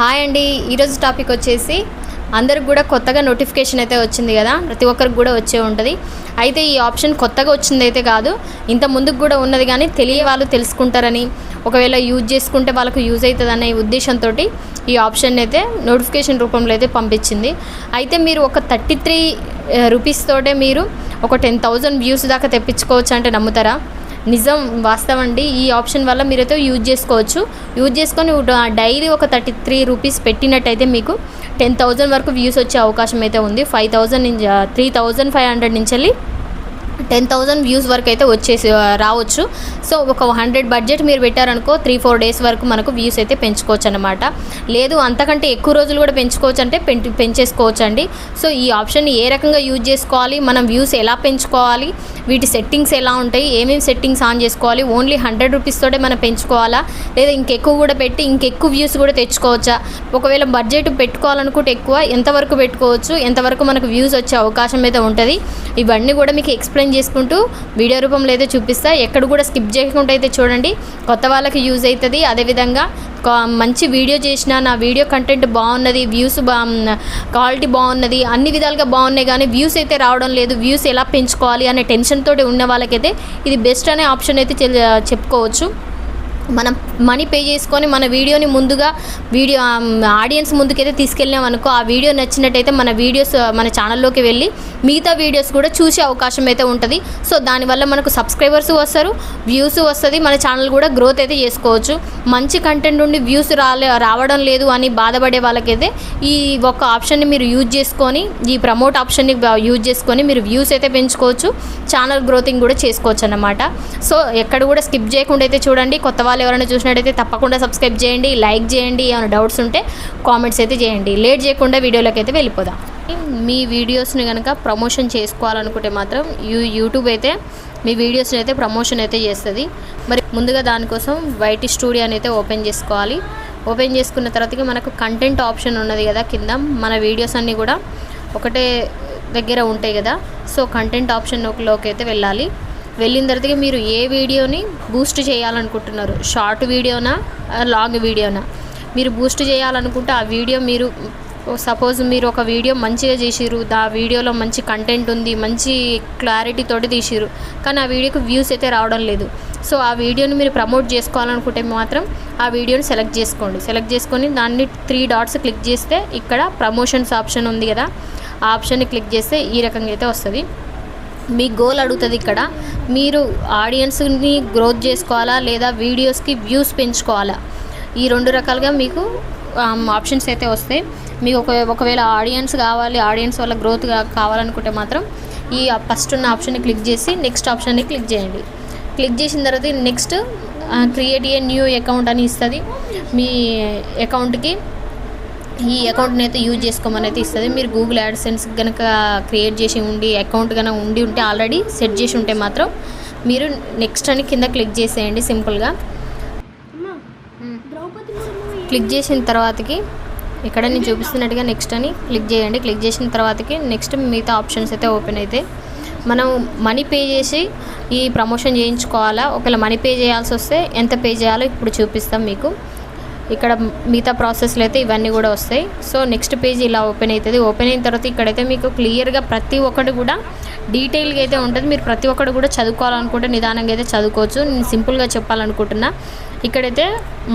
Hi అండి. ఈరోజు topic వచ్చేసి అందరికి కూడా కొత్తగా నోటిఫికేషన్ అయితే వచ్చింది కదా ప్రతి ఒక్కరికి కూడా వచ్చే ఉంటుంది. అయితే ఈ ఆప్షన్ కొత్తగా వచ్చింది అయితే కాదు ఇంత ముందుకు కూడా ఉన్నది కానీ తెలియ వాళ్ళు తెలుసుకుంటారని ఒకవేళ యూజ్ చేసుకుంటే వాళ్ళకు యూజ్ అవుతుంది అనే ఉద్దేశంతో ఈ ఆప్షన్ అయితే నోటిఫికేషన్ రూపంలో అయితే పంపించింది. అయితే మీరు ఒక థర్టీ త్రీ రూపీస్ తోటే మీరు ఒక టెన్ థౌజండ్ వ్యూస్ దాకా తెప్పించుకోవచ్చు అంటే నమ్ముతారా? నిజం వాస్తవం అండి. ఈ ఆప్షన్ వల్ల మీరైతే యూజ్ చేసుకోవచ్చు. యూజ్ చేసుకొని డైలీ ఒక థర్టీ త్రీ రూపీస్ పెట్టినట్టయితే మీకు టెన్ థౌజండ్ వరకు వ్యూస్ వచ్చే అవకాశం అయితే ఉంది. Five thousand three thousand five hundred నుంచి వెళ్ళి టెన్ థౌజండ్ వ్యూస్ వరకు అయితే వచ్చేసి రావచ్చు. సో ఒక హండ్రెడ్ బడ్జెట్ మీరు పెట్టారనుకో త్రీ ఫోర్ డేస్ వరకు మనకు వ్యూస్ అయితే పెంచుకోవచ్చు అనమాట లేదు అంతకంటే ఎక్కువ రోజులు కూడా పెంచుకోవచ్చు అంటే పెంచేసుకోవచ్చు అండి సో ఈ ఆప్షన్ ఏ రకంగా యూజ్ చేసుకోవాలి మనం వ్యూస్ ఎలా పెంచుకోవాలి వీటి సెట్టింగ్స్ ఎలా ఉంటాయి ఏమేమి సెట్టింగ్స్ ఆన్ చేసుకోవాలి ఓన్లీ హండ్రెడ్ రూపీస్ తోటే మనం పెంచుకోవాలా లేదా ఇంకెక్కువ కూడా పెట్టి ఇంకెక్కువ వ్యూస్ కూడా తెచ్చుకోవచ్చా? ఒకవేళ బడ్జెట్ పెట్టుకోవాలనుకుంటే ఎక్కువ ఎంతవరకు పెట్టుకోవచ్చు ఎంతవరకు మనకు వ్యూస్ వచ్చే అవకాశం అయితే ఉంటుంది. ఇవన్నీ కూడా మీకు ఎక్స్ప్లెయిన్ చేసుకుంటూ వీడియో రూపంలో అయితే చూపిస్తా. ఎక్కడ కూడా స్కిప్ చేయకుండా అయితే చూడండి. కొత్త వాళ్ళకి యూజ్ అవుతుంది. అదేవిధంగా మంచి వీడియో చేసిన నా వీడియో కంటెంట్ బాగున్నది వ్యూస్ బా క్వాలిటీ బాగున్నది అన్ని విధాలుగా బాగున్నాయి కానీ వ్యూస్ అయితే రావడం లేదు. వ్యూస్ ఎలా పెంచుకోవాలి అనే టెన్షన్ తోటి ఉన్న వాళ్ళకైతే ఇది బెస్ట్ అనే ఆప్షన్ అయితే చెప్పుకోవచ్చు. మనం మనీ పే చేసుకొని మన వీడియోని ముందుగా వీడియో ఆడియన్స్ ముందుకైతే తీసుకెళ్ళాం అనుకో ఆ వీడియో నచ్చినట్టయితే మన వీడియోస్ మన ఛానల్లోకి వెళ్ళి మిగతా వీడియోస్ కూడా చూసే అవకాశం అయితే ఉంటుంది. సో దానివల్ల మనకు సబ్స్క్రైబర్స్ వస్తారు వ్యూస్ వస్తుంది మన ఛానల్ కూడా గ్రోత్ అయితే చేసుకోవచ్చు. మంచి కంటెంట్ ఉండి వ్యూస్ రాలే రావడం లేదు అని బాధపడే వాళ్ళకైతే ఈ ఒక ఆప్షన్ని మీరు యూజ్ చేసుకొని ఈ ప్రమోట్ ఆప్షన్ని యూజ్ చేసుకొని మీరు వ్యూస్ అయితే పెంచుకోవచ్చు ఛానల్ గ్రోతింగ్ కూడా చేసుకోవచ్చు అన్నమాట. సో ఎక్కడ కూడా స్కిప్ చేయకుండా అయితే చూడండి కొత్త వాళ్ళు ఎవరైనా చూసినట్టయితే తప్పకుండా సబ్స్క్రైబ్ చేయండి లైక్ చేయండి ఏమైనా డౌట్స్ ఉంటే కామెంట్స్ అయితే చేయండి. లేట్ చేయకుండా వీడియోలోకి అయితే వెళ్ళిపోదాం మీ వీడియోస్ని కనుక ప్రమోషన్ చేసుకోవాలనుకుంటే మాత్రం యూ యూట్యూబ్ అయితే మీ వీడియోస్ని అయితే ప్రమోషన్ అయితే చేస్తుంది. మరి ముందుగా దానికోసం వైట్ స్టూడియోని అయితే ఓపెన్ చేసుకోవాలి. ఓపెన్ చేసుకున్న తర్వాతకి మనకు కంటెంట్ ఆప్షన్ ఉన్నది కదా కింద. మన వీడియోస్ అన్నీ కూడా ఒకటే దగ్గర ఉంటాయి కదా. సో కంటెంట్ ఆప్షన్లోకి అయితే వెళ్ళాలి. వెళ్ళిన తర్వాతకి మీరు ఏ వీడియోని బూస్ట్ చేయాలనుకుంటున్నారు? షార్ట్ వీడియోనా లాంగ్ వీడియోనా? మీరు బూస్ట్ చేయాలనుకుంటే ఆ వీడియో మీరు సపోజ్ మీరు ఒక వీడియో మంచిగా చేసిరు ఆ వీడియోలో మంచి కంటెంట్ ఉంది మంచి క్లారిటీ తోటి తీసిరు కానీ ఆ వీడియోకి వ్యూస్ అయితే రావడం లేదు. సో ఆ వీడియోని మీరు ప్రమోట్ చేసుకోవాలనుకుంటే మాత్రం ఆ వీడియోని సెలెక్ట్ చేసుకోండి. సెలెక్ట్ చేసుకొని దాన్ని త్రీ డాట్స్ క్లిక్ చేస్తే ఇక్కడ ప్రమోషన్స్ ఆప్షన్ ఉంది కదా ఆ ఆప్షన్ని క్లిక్ చేస్తే ఈ రకంగా అయితే వస్తుంది. మీ గోల్ అడుగుతుంది ఇక్కడ. మీరు ఆడియన్స్ని గ్రోత్ చేసుకోవాలా లేదా వీడియోస్కి వ్యూస్ పెంచుకోవాలా? ఈ రెండు రకాలుగా మీకు um, ఆప్షన్స్ అయితే వస్తాయి. మీకు ఒక ఒకవేళ ఆడియన్స్ కావాలి ఆడియన్స్ వల్ల గ్రోత్ కావాలనుకుంటే మాత్రం ఈ ఫస్ట్ ఉన్న ఆప్షన్ని క్లిక్ చేసి నెక్స్ట్ ఆప్షన్ని క్లిక్ చేయండి. క్లిక్ చేసిన తర్వాత next create a new account అని ఇస్తుంది. మీ అకౌంట్కి ఈ అకౌంట్ని అయితే యూజ్ చేసుకోమని అయితే ఇస్తుంది. మీరు గూగుల్ యాడ్సెన్స్ కనుక క్రియేట్ చేసి ఉండి అకౌంట్ కనుక ఉండి ఉంటే ఆల్రెడీ సెట్ చేసి ఉంటే మాత్రం మీరు నెక్స్ట్ అని కింద క్లిక్ చేసేయండి సింపుల్గా క్లిక్ చేసిన తర్వాతకి ఇక్కడ నేను చూపిస్తున్నట్టుగా నెక్స్ట్ అని క్లిక్ చేయండి. క్లిక్ చేసిన తర్వాతకి నెక్స్ట్ మిగతా ఆప్షన్స్ అయితే ఓపెన్ అయితే మనం మనీ పే చేసి ఈ ప్రమోషన్ చేయించుకోవాలా? ఒకవేళ మనీ పే చేయాల్సి వస్తే ఎంత పే చేయాలో ఇప్పుడు చూపిస్తాం మీకు. ఇక్కడ మిగతా ప్రాసెస్లో అయితే ఇవన్నీ కూడా వస్తాయి. సో నెక్స్ట్ పేజ్ ఇలా ఓపెన్ అవుతుంది. ఓపెన్ అయిన తర్వాత ఇక్కడైతే మీకు క్లియర్గా ప్రతి ఒక్కటి కూడా డీటెయిల్గా అయితే ఉంటుంది. మీరు ప్రతి ఒక్కటి కూడా చదువుకోవాలనుకుంటే నిదానంగా అయితే చదువుకోవచ్చు. నేను సింపుల్గా చెప్పాలనుకుంటున్నా. ఇక్కడైతే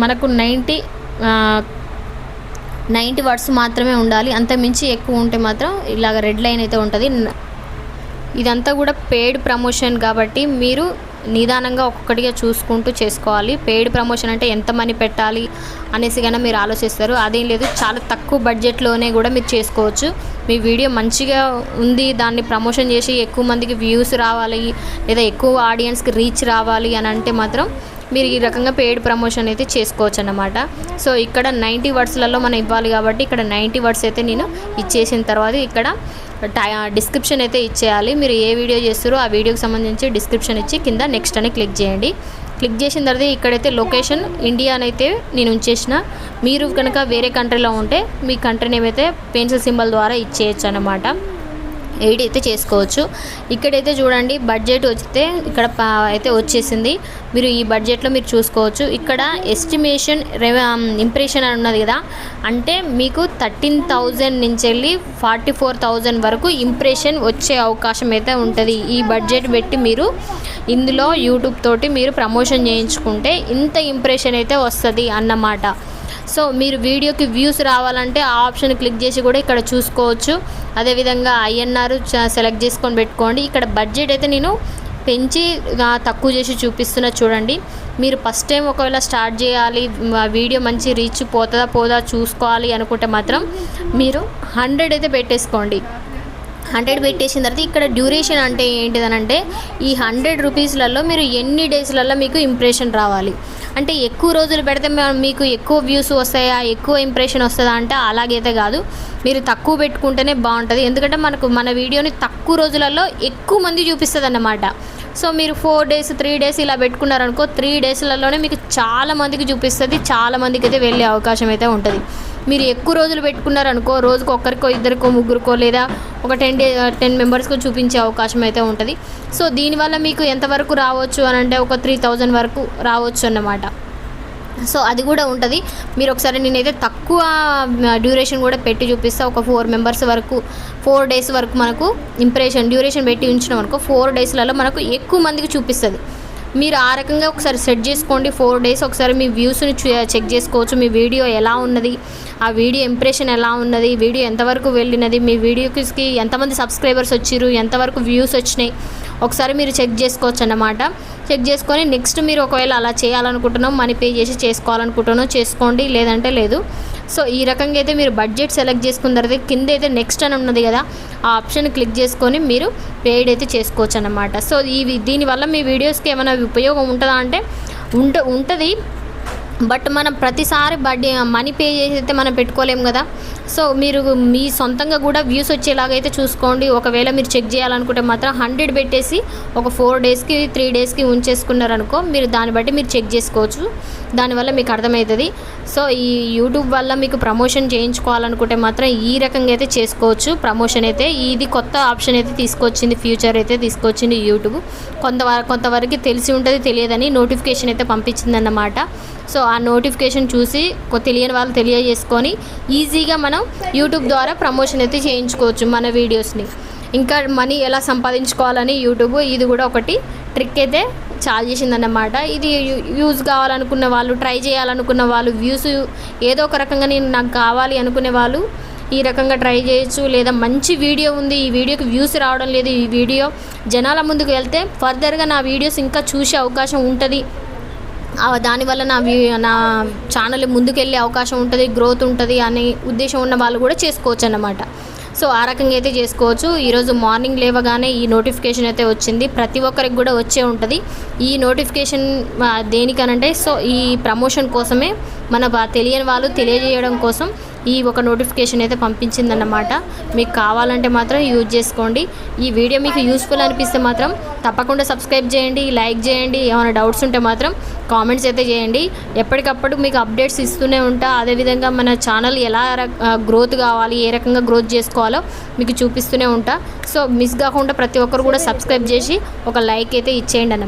మనకు నైంటీ నైంటీ వర్డ్స్ మాత్రమే ఉండాలి. అంత మించి ఎక్కువ ఉంటే మాత్రం ఇలాగ రెడ్ లైన్ అయితే ఉంటుంది. ఇదంతా కూడా పెయిడ్ ప్రమోషన్ కాబట్టి మీరు నిదానంగా ఒక్కొక్కటిగా చూసుకుంటూ చేసుకోవాలి. పెయిడ్ ప్రమోషన్ అంటే ఎంత మనీ పెట్టాలి అనేసి కన్నా మీరు ఆలోచిస్తారు. అదేం లేదు చాలా తక్కువ బడ్జెట్లోనే కూడా మీరు చేసుకోవచ్చు. మీ వీడియో మంచిగా ఉంది దాన్ని ప్రమోషన్ చేసి ఎక్కువ మందికి వ్యూస్ రావాలి లేదా ఎక్కువ ఆడియన్స్కి రీచ్ రావాలి అని అంటే మాత్రం మీరు ఈ రకంగా పెయిడ్ ప్రమోషన్ అయితే చేసుకోవచ్చు అన్నమాట. సో ఇక్కడ నైంటీ వర్డ్స్లలో మనం ఇవ్వాలి కాబట్టి ఇక్కడ నైంటీ వర్డ్స్ అయితే నేను ఇచ్చేసిన తర్వాత ఇక్కడ డిస్క్రిప్షన్ అయితే ఇచ్చేయాలి. మీరు ఏ వీడియో చేస్తారో ఆ వీడియోకి సంబంధించి డిస్క్రిప్షన్ ఇచ్చి కింద నెక్స్ట్ అని క్లిక్ చేయండి. క్లిక్ చేసిన తర్వాత ఇక్కడైతే లొకేషన్ ఇండియా అయితే నేను ఉంచేసిన. మీరు కనుక వేరే కంట్రీలో ఉంటే మీ కంట్రీ నేమ్ అయితే పెన్సిల్ సింబల్ ద్వారా ఇచ్చేయచ్చు అనమాట ఎయిడ్ అయితే చేసుకోవచ్చు. ఇక్కడైతే చూడండి బడ్జెట్ వస్తే ఇక్కడ అయితే వచ్చేసింది. మీరు ఈ బడ్జెట్లో మీరు చూసుకోవచ్చు. ఇక్కడ ఎస్టిమేషన్ ఇంప్రెషన్ um, అని ఉన్నది కదా. అంటే మీకు థర్టీన్ థౌజండ్ నుంచి వెళ్ళి ఫార్టీ ఫోర్ థౌజండ్ వరకు ఇంప్రెషన్ వచ్చే అవకాశం అయితే ఉంటుంది. ఈ బడ్జెట్ పెట్టి మీరు ఇందులో యూట్యూబ్ తోటి మీరు ప్రమోషన్ చేయించుకుంటే ఇంత ఇంప్రెషన్ అయితే వస్తుంది అన్నమాట. సో మీరు వీడియోకి వ్యూస్ రావాలంటే ఆ ఆప్షన్ క్లిక్ చేసి కూడా ఇక్కడ చూసుకోవచ్చు. అదేవిధంగా ఐఎన్ఆర్ సెలెక్ట్ చేసుకొని పెట్టుకోండి. ఇక్కడ బడ్జెట్ అయితే నేను పెంచి తక్కువ చేసి చూపిస్తున్నా చూడండి. మీరు ఫస్ట్ టైం ఒకవేళ స్టార్ట్ చేయాలి ఆ వీడియో మంచి రీచ్ పోతుందా పోదా చూసుకోవాలి అనుకుంటే మాత్రం మీరు హండ్రెడ్ అయితే పెట్టేసుకోండి. హండ్రెడ్ పెట్టేసిన తర్వాత ఇక్కడ డ్యూరేషన్ అంటే ఏంటిదనంటే ఈ హండ్రెడ్ రూపీస్లలో మీరు ఎన్ని డేస్లలో మీకు ఇంప్రెషన్ రావాలి. అంటే ఎక్కువ రోజులు పెడితే మీకు ఎక్కువ వ్యూస్ వస్తాయా ఎక్కువ ఇంప్రెషన్ వస్తుందా అంటే అలాగైతే కాదు. మీరు తక్కువ పెట్టుకుంటేనే బాగుంటుంది ఎందుకంటే మనకు మన వీడియోని తక్కువ రోజులలో ఎక్కువ మంది చూపిస్తుంది అన్నమాట సో మీరు ఫోర్ డేస్ త్రీ డేస్ ఇలా పెట్టుకున్నారనుకో త్రీ డేస్లలోనే మీకు చాలా మందికి చూపిస్తుంది చాలా మందికి అయితే వెళ్ళే అవకాశం అయితే ఉంటుంది. మీరు ఎక్కువ రోజులు పెట్టుకున్నారనుకో రోజుకు ఒక్కరికో ఇద్దరికో ముగ్గురికో లేదా ఒక టెన్ డే టెన్ మెంబర్స్కో చూపించే అవకాశం అయితే ఉంటుంది. సో దీనివల్ల మీకు ఎంతవరకు రావచ్చు అని అంటే ఒక త్రీ థౌజండ్ వరకు రావచ్చు అన్నమాట. సో అది కూడా ఉంటుంది. మీరు ఒకసారి నేనైతే తక్కువ డ్యూరేషన్ కూడా పెట్టి చూపిస్తా. ఒక ఫోర్ మెంబర్స్ వరకు ఫోర్ డేస్ వరకు మనకు ఇంప్రెషన్ డ్యూరేషన్ పెట్టి ఉంచినాం అనుకో ఫోర్ డేస్లలో మనకు ఎక్కువ మందికి చూపిస్తుంది. మీరు ఆ రకంగా ఒకసారి సెట్ చేసుకోండి. ఫోర్ డేస్ ఒకసారి మీ వ్యూస్ని చెక్ చేసుకోవచ్చు. మీ వీడియో ఎలా ఉన్నది ఆ వీడియో ఇంప్రెషన్ ఎలా ఉన్నది వీడియో ఎంతవరకు వెళ్ళినది మీ వీడియోకి ఎంతమంది సబ్స్క్రైబర్స్ వచ్చిర్రు ఎంతవరకు వ్యూస్ వచ్చినాయి ఒకసారి మీరు చెక్ చేసుకోవచ్చు అన్నమాట. చెక్ చేసుకొని నెక్స్ట్ మీరు ఒకవేళ అలా చేయాలనుకుంటున్నాం మనీ పే చేసి చేసుకోవాలనుకుంటున్నాం చేసుకోండి లేదంటే లేదు. సో ఈ రకంగా అయితే మీరు బడ్జెట్ సెలెక్ట్ చేసుకున్న తర్వాత కింద అయితే నెక్స్ట్ అని ఉన్నది కదా ఆ ఆప్షన్ క్లిక్ చేసుకొని మీరు పేడ్ అయితే చేసుకోవచ్చు అన్నమాట. సో ఈ దీనివల్ల మీ వీడియోస్కి ఏమైనా ఉపయోగం ఉంటుందా అంటే ఉంట ఉంటుంది. బట్ మనం ప్రతిసారి బడ్డీ మనీ పే చేసి అయితే మనం పెట్టుకోలేము కదా. సో మీరు మీ సొంతంగా కూడా వ్యూస్ వచ్చేలాగైతే చూసుకోండి. ఒకవేళ మీరు చెక్ చేయాలనుకుంటే మాత్రం హండ్రెడ్ పెట్టేసి ఒక ఫోర్ డేస్కి త్రీ డేస్కి ఉంచేసుకున్నారనుకో మీరు దాన్ని బట్టి మీరు చెక్ చేసుకోవచ్చు. దానివల్ల మీకు అర్థమవుతుంది. సో ఈ యూట్యూబ్ వల్ల మీకు ప్రమోషన్ చేయించుకోవాలనుకుంటే మాత్రం ఈ రకంగా అయితే చేసుకోవచ్చు. ప్రమోషన్ అయితే ఇది కొత్త ఆప్షన్ అయితే తీసుకొచ్చింది ఫ్యూచర్ అయితే తీసుకొచ్చింది యూట్యూబ్. కొంత కొంతవరకు తెలిసి ఉంటుంది తెలియదని నోటిఫికేషన్ అయితే పంపించిందన్నమాట. సో ఆ నోటిఫికేషన్ చూసి తెలియని వాళ్ళు తెలియజేసుకొని ఈజీగా మనం యూట్యూబ్ ద్వారా ప్రమోషన్ అయితే చేయించుకోవచ్చు మన వీడియోస్ని. ఇంకా మనీ ఎలా సంపాదించుకోవాలని యూట్యూబ్ ఇది కూడా ఒకటి ట్రిక్ అయితే చాలా చేసిందన్నమాట. ఇది యూజ్ కావాలనుకున్న వాళ్ళు ట్రై చేయాలనుకున్న వాళ్ళు వ్యూస్ ఏదో ఒక రకంగా నేను నాకు కావాలి అనుకునే వాళ్ళు ఈ రకంగా ట్రై చేయొచ్చు. లేదా మంచి వీడియో ఉంది ఈ వీడియోకి వ్యూస్ రావడం లేదు ఈ వీడియో జనాల ముందుకు వెళ్తే ఫర్దర్గా నా వీడియోస్ ఇంకా చూసే అవకాశం ఉంటుంది దానివల్ల నా వ్యూ నా ఛానల్ ముందుకెళ్ళే అవకాశం ఉంటుంది గ్రోత్ ఉంటుంది అనే ఉద్దేశం ఉన్న వాళ్ళు కూడా చేసుకోవచ్చు అన్నమాట. సో ఆ రకంగా అయితే చేసుకోవచ్చు. ఈరోజు మార్నింగ్ లేవగానే ఈ నోటిఫికేషన్ అయితే వచ్చింది. ప్రతి ఒక్కరికి కూడా వచ్చే ఉంటుంది. ఈ నోటిఫికేషన్ దేనికనంటే సో ఈ ప్రమోషన్ కోసమే మన తెలియని వాళ్ళు తెలియజేయడం కోసం ఈ ఒక నోటిఫికేషన్ అయితే పంపించిందన్నమాట. మీకు కావాలంటే మాత్రం యూజ్ చేసుకోండి. ఈ వీడియో మీకు యూస్ఫుల్ అనిపిస్తే మాత్రం తప్పకుండా సబ్స్క్రైబ్ చేయండి లైక్ చేయండి. ఏమైనా డౌట్స్ ఉంటే మాత్రం కామెంట్స్ అయితే చేయండి. ఎప్పటికప్పుడు మీకు అప్డేట్స్ ఇస్తూనే ఉంటా. అదేవిధంగా మన ఛానల్ ఎలా గ్రోత్ కావాలి ఏ రకంగా గ్రోత్ చేసుకోవాలో మీకు చూపిస్తూనే ఉంటా. సో మిస్ కాకుండా ప్రతి ఒక్కరు కూడా సబ్స్క్రైబ్ చేసి ఒక లైక్ అయితే ఇచ్చేయండి అన్నమాట.